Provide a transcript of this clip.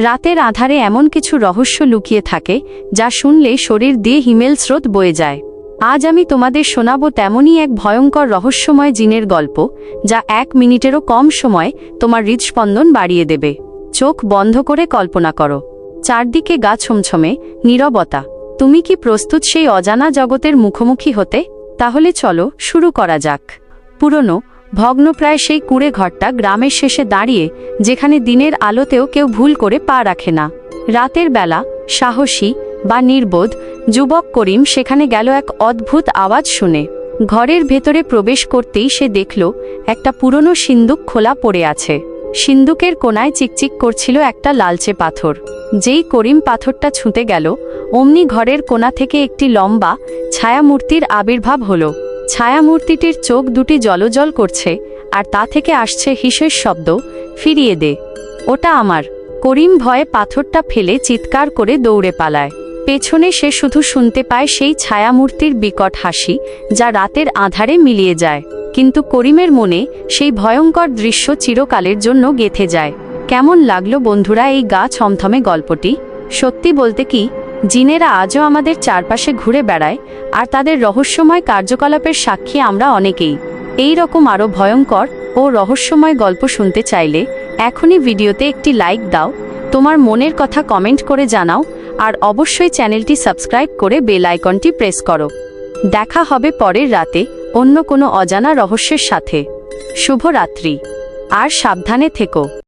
রাতের আধারে এমন কিছু রহস্য লুকিয়ে থাকে, যা শুনলে শরীর দিয়ে হিমেল স্রোত বয়ে যায়। আজ আমি তোমাদের শোনাবো তেমনই এক ভয়ঙ্কর রহস্যময় জিনের গল্প, যা এক মিনিটেরও কম সময় তোমার হৃদস্পন্দন বাড়িয়ে দেবে। চোখ বন্ধ করে কল্পনা করো। চারদিকে গা ছমছমে, নীরবতা। তুমি কি প্রস্তুত সেই অজানা জগতের মুখোমুখি হতে? তাহলে চলো শুরু করা যাক। পুরনো ভগ্নপ্রায় সেই কুড়ে ঘরটা গ্রামের শেষে দাঁড়িয়ে যেখানে দিনের আলোতেও কেউ ভুল করে পা রাখে না। রাতের বেলা সাহসী বা নির্বোধ যুবক করিম সেখানে গেল এক অদ্ভুত আওয়াজ শুনে। ঘরের ভেতরে প্রবেশ করতেই সে দেখল একটা পুরনো সিন্দুক খোলা পড়ে আছে। সিন্দুকের কোনায় চিকচিক করছিল একটা লালচে পাথর। যেই করিম পাথরটা ছুঁতে গেল, অমনি ঘরের কোণা থেকে একটি লম্বা ছায়ামূর্তির আবির্ভাব হলো। ছায়ামূর্তিটির চোখ দুটি জলজল করছে, আর তা থেকে আসছে হিসের শব্দ, ফিরিয়ে দে। ওটা আমার। করিম ভয়ে পাথরটা ফেলে চিৎকার করে দৌড়ে পালায়। পেছনে সে শুধু শুনতে পায় সেই ছায়ামূর্তির বিকট হাসি, যা রাতের আধারে মিলিয়ে যায়। কিন্তু করিমের মনে সেই ভয়ঙ্কর দৃশ্য চিরকালের জন্য গেথে যায়। কেমন লাগল বন্ধুরা এই গা ছমথমে গল্পটি? সত্যি বলতে কি জিনেরা আজও আমাদের চারপাশে ঘুরে বেড়ায়, আর তাদের রহস্যময় কার্যকলাপের সাক্ষী আমরা অনেকেই। এই রকম আরও ভয়ঙ্কর ও রহস্যময় গল্প শুনতে চাইলে এখনই ভিডিওতে একটি লাইক দাও, তোমার মনের কথা কমেন্ট করে জানাও, আর অবশ্যই চ্যানেলটি সাবস্ক্রাইব করে বেল আইকনটি প্রেস করো। দেখা হবে পরের রাতে অন্য কোনো অজানা রহস্যের সাথে। শুভরাত্রি। আর সাবধানে থেকো।